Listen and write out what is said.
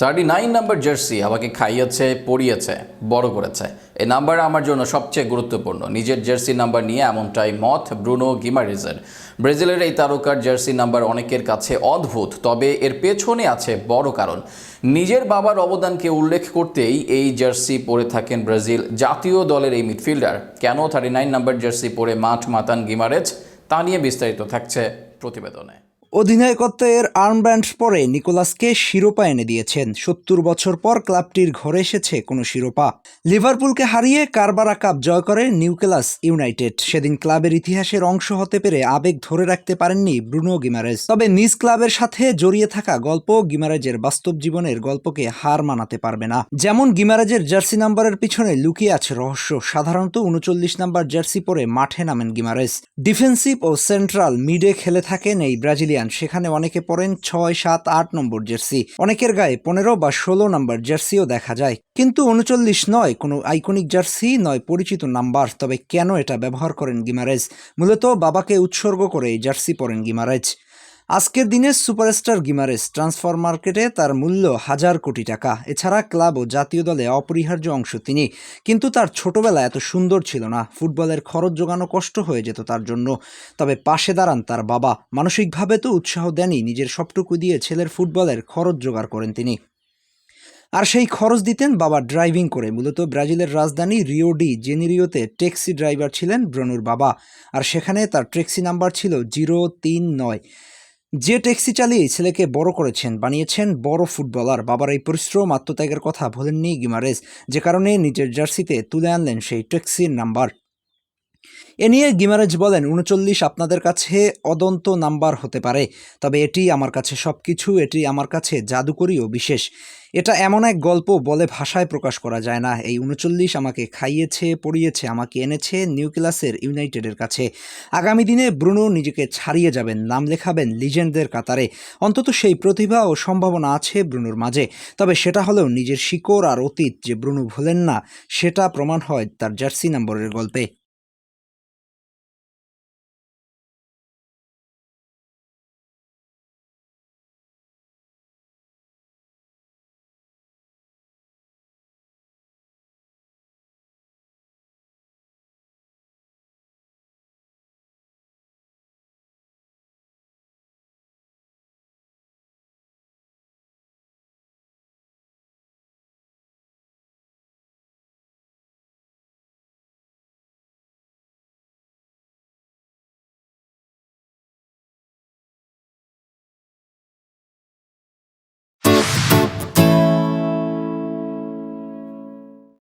Thirty nine number jersey আমাকে খাইয়েছে পড়িয়েছে বড় করেছে। এই নাম্বার আমার জন্য সবচেয়ে গুরুত্বপূর্ণ। নিজের জার্সি নাম্বার নিয়ে এমনটাই মত ব্রুনো গিমারিজের। ব্রাজিলের এই তারকার জার্সি নাম্বার অনেকের কাছে অদ্ভুত, তবে এর পেছনে আছে বড় কারণ। নিজের বাবার অবদানকে উল্লেখ করতেই এই জার্সি পরে থাকেন ব্রাজিল জাতীয় দলের এই মিডফিল্ডার কেন থার্টি নাইন নাম্বার জার্সি পরে মাঠ মাতান গিমারেজ? তা নিয়ে বিস্তারিত থাকছে প্রতিবেদনে। অধিনায়কত্বের আর্মব্যান্ড পরে নিকোলাসকে শিরোপা এনে দিয়েছেন। সত্তর বছর পর ক্লাবটির ঘরে এসেছে কোনো শিরোপা। লিভারপুলকে হারিয়ে কারবারা কাপ জয় করে নিউকেলাস ইউনাইটেড। সেদিন ক্লাবের ইতিহাসের অংশ হতে পেরে আবেগ ধরে রাখতে পারেননি ব্রুনো গিমারেজ। তবে নিজ ক্লাবের সাথে জড়িয়ে থাকা গল্প গিমারেজের বাস্তব জীবনের গল্পকে হার মানাতে পারবে না। যেমন গিমারেজের জার্সি নাম্বারের পিছনে লুকিয়ে আছে রহস্য। সাধারণত উনচল্লিশ নাম্বার জার্সি পরে মাঠে নামেন গিমারেজ। ডিফেন্সিভ ও সেন্ট্রাল মিডে খেলে থাকেন এই ব্রাজিলিয়ান সেখানে অনেকে পরেন ছয়, সাত, আট নম্বর জার্সি। অনেকের গায়ে পনেরো বা ষোলো নম্বর জার্সিও দেখা যায়। কিন্তু উনচল্লিশ নয়, কোনো আইকনিক জার্সি নয়, পরিচিত নাম্বার। তবে কেন এটা ব্যবহার করেন গিমারেজ? মূলত বাবাকে উৎসর্গ করে জার্সি পরেন গিমারেজ। আজকের দিনে সুপারস্টার গিমারেস ট্রান্সফার মার্কেটে তার মূল্য হাজার কোটি টাকা। এছাড়া ক্লাব ও জাতীয় দলে অপরিহার্য অংশ তিনি। কিন্তু তার ছোটবেলা এত সুন্দর ছিল না। ফুটবলের খরচ জোগানো কষ্ট হয়ে যেত তার জন্য। তবে পাশে দাঁড়ান তার বাবা। মানসিকভাবে তো উৎসাহ দেনই। নিজের সবটুকু দিয়ে ছেলের ফুটবলের খরচ জোগাড় করেন তিনি। আর সেই খরচ দিতেন বাবা ড্রাইভিং করে। মূলত ব্রাজিলের রাজধানী রিও ডি জেনিরিওতে ট্যাক্সি ড্রাইভার ছিলেন ব্রনুর বাবা। আর সেখানে তার ট্যাক্সি নাম্বার ছিল জিরো তিন নয়। যে ট্যাক্সি চালিয়ে ছেলেকে বড় করেছেন, বানিয়েছেন বড় ফুটবলার। বাবার এই পরিশ্রম, আত্মত্যাগের কথা ভোলেননি গিমারেস। যে কারণে নিজের জার্সিতে তুলে আনলেন সেই ট্যাক্সির নাম্বার। এ নিয়ে গিমারেজ বলেন, উনচল্লিশ আপনাদের কাছে অদন্ত নাম্বার হতে পারে, তবে এটি আমার কাছে সব কিছু এটি আমার কাছে জাদুকরী ও বিশেষ। এটা এমন এক গল্প বলে ভাষায় প্রকাশ করা যায় না। এই উনচল্লিশ আমাকে খাইয়েছে, পড়িয়েছে, আমাকে এনেছে নিউক্লাসের ইউনাইটেডের কাছে। আগামী দিনে ব্রুনো নিজেকে ছাড়িয়ে যাবেন, নাম লেখাবেন লিজেন্ডদের কাতারে। অন্তত সেই প্রতিভা ও সম্ভাবনা আছে ব্রুনোর মাঝে। তবে সেটা হলেও নিজের শিকড় আর অতীত যে ব্রুনো ভোলেন না, সেটা প্রমাণ হয় তার জার্সি নম্বরের গল্পে।